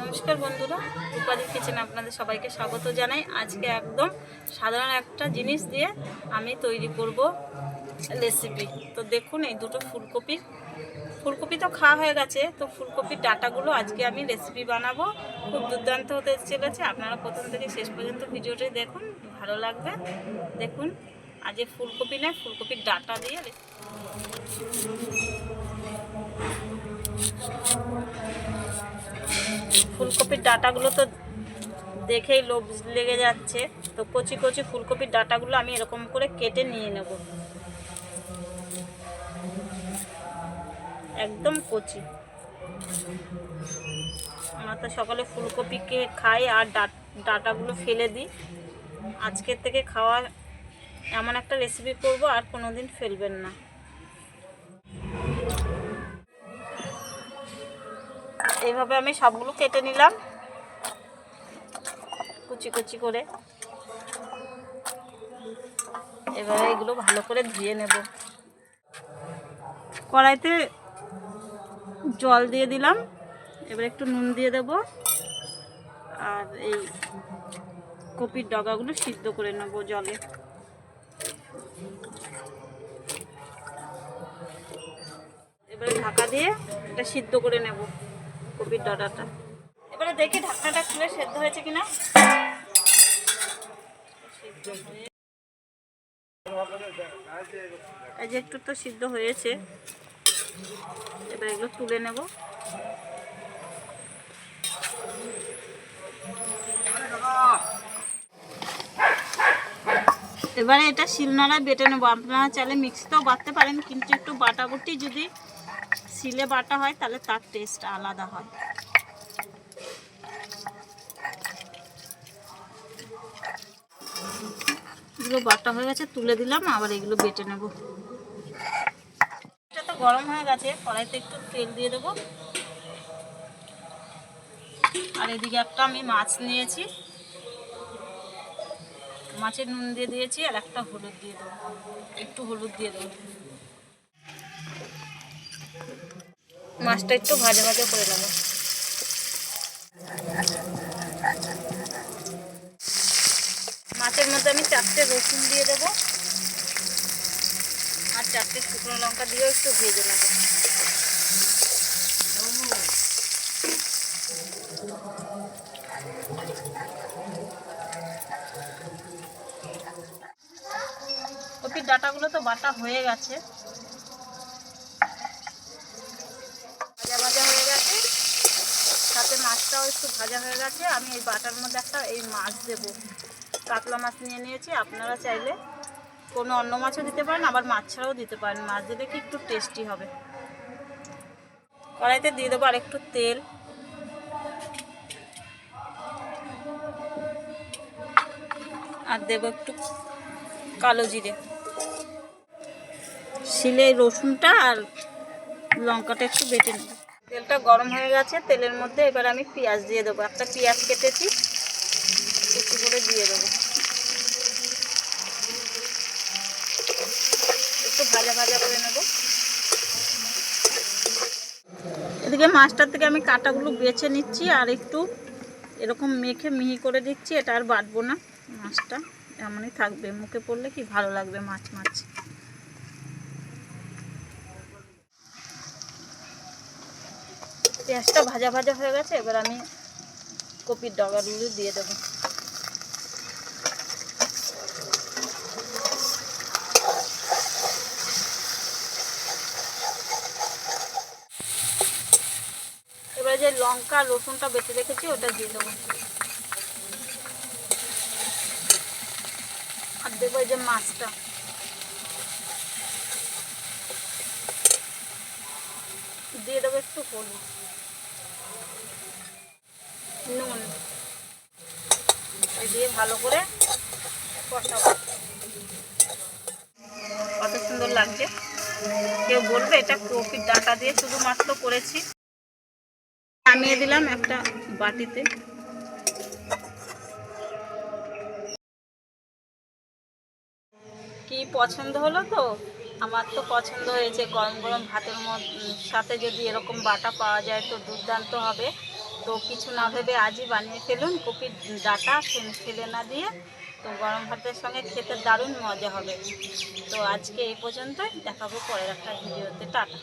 নমস্কার বন্ধুরা রূপাদি কিচেন আপনাদের সবাইকে স্বাগত জানাই। আজকে একদম সাধারণ একটা জিনিস দিয়ে আমি তৈরি করব রেসিপি। তো দেখুন, এই দুটো ফুলকপি। ফুলকপি তো খাওয়া হয়ে গেছে, তো ফুলকপির ডাটাগুলো আজকে আমি রেসিপি বানাবো। খুব দুর্দান্ত হতে চলেছে, আপনারা প্রথম থেকে শেষ পর্যন্ত ভিডিওটি দেখুন, ভালো লাগবে। দেখুন, আজ এই ফুলকপি নয়, ফুলকপির ডাটা দিয়ে ফুলকপির ডাটাগুলো তো দেখেই লোভ লেগে যাচ্ছে। তো কচি কচি ফুলকপির ডাটাগুলো আমি এরকম করে কেটে নিয়ে নেব। একদম কচি। আমরা তো সকালে ফুলকপিকে খাই আর ডাট, ডাটাগুলো ফেলে দিই। আজকের থেকে খাওয়া এমন একটা রেসিপি করব আর কোনোদিন ফেলবেন না। এইভাবে আমি সবগুলো কেটে নিলাম। কুচি কুচি করে। এবারে এগুলো ভালো করে ধুয়ে নেব। কড়াইতে জল দিয়ে দিলাম। এবার একটু নুন দিয়ে দেব। আর এই কপির ডগাগুলো সিদ্ধ করে নেব জলে। এবারে ঢাকা দিয়ে এটা সিদ্ধ করে নেব। কপির ডাটাটা। এবারে দেখি ঢাকনাটা খুলে সেদ্ধ হয়েছে কিনা। এই যে একটু তো সিদ্ধ হয়েছে। এবার এগুলো তুলে নেব। এবারে এটা শিলনোড়ায় বেটে নেব। আপনারা চাইলে মিক্সিতেও বাটতে পারেন, কিন্তু একটু বাটাবুটি যদি শিলে বাটা হয়, তাহলে তার টেস্ট আলাদা হয়। এগুলো বাটা হয়ে গেছে, তুলে দিলাম, আবার এগুলো বেটে নেব। এটা তো গরম হয়ে গেছে, কড়াইতে একটু তেল দিয়ে দেবো। আর এদিকে একটা আমি মাছ নিয়েছি। মাছের নুন দিয়ে দিয়েছি, আর একটা হলুদ দিয়ে দেবো। একটু হলুদ দিয়ে দেবো। মাছটা একটু ভাজা ভাজা করে নেব। মাছের মধ্যে আমি চারটে রসুন দিয়ে দেবো। আর চারটে শুকনো লঙ্কা দিয়েও একটু ভেজে নেব। কপির ডাটাগুলো তো বাটা হয়ে গেছে ভাজা ভাজা হয়ে গেছে সাথে মাছটাও একটু ভাজা হয়ে গেছে, আমি এই বাটার মধ্যে একটা এই মাছ দেবো। কাতলা মাছ নিয়ে নিয়েছি, আপনারা চাইলে কোনো অন্য মাছও দিতে পারেন, আবার মাছ ছাড়াও দিতে পারেন। মাছ দিলে কি একটু টেস্টি হবে। কড়াইতে দিয়ে দেবো আর একটু তেল। আর দেবো একটু কালো জিরে। শিলে রসুনটা আর লঙ্কাটা একটু বেটে নেব। তেলটা গরম হয়ে গেছে, তেলের মধ্যে এবার আমি পেঁয়াজ দিয়ে দেবো। একটা পেঁয়াজ কেটেছি, একটু করে দিয়ে দেবো। একটু ভাজা ভাজা করে নেব। এদিকে মাছটার থেকে আমি কাটাগুলো বেছে নিচ্ছি আর একটু এরকম মেখে মিহি করে দিচ্ছি, এটা আর বাটবো না। মাছটা এমনই থাকবে, মুখে পড়লে কি ভালো লাগবে মাছ মাছ। পেঁয়াজটা ভাজা ভাজা হয়ে গেছে, এবার আমি কপির ডগাগুলো দিয়ে দেবো। এবার যে লঙ্কা, রসুনটা বেটে রেখেছি, ওটা দিয়ে দেবো। আর দেবো যে মাছটা। দিয়ে দেবো একটু হলুদ। নুন। দিয়ে ভালো করে কষাবো। কত সুন্দর লাগছে। কেউ বলবে এটা কপির ডাটা দিয়ে শুধুমাত্র করেছি। নামিয়ে দিলাম একটা বাটিতে। কি পছন্দ হলো তো? আমার তো পছন্দ হয়েছে গরম গরম ভাতের সাথে যদি এরকম বাটা পাওয়া যায় তো দুর্দান্ত হবে। তো কিছু না ভেবে আজই বানিয়ে ফেলুন, কপির ডাটা ফেলে না দিয়ে তো গরম ভাতের সঙ্গে খেতে দারুণ মজা হবে। তো আজকে এই পর্যন্তই, দেখাবো পরের একটা ভিডিওতে, টাটা।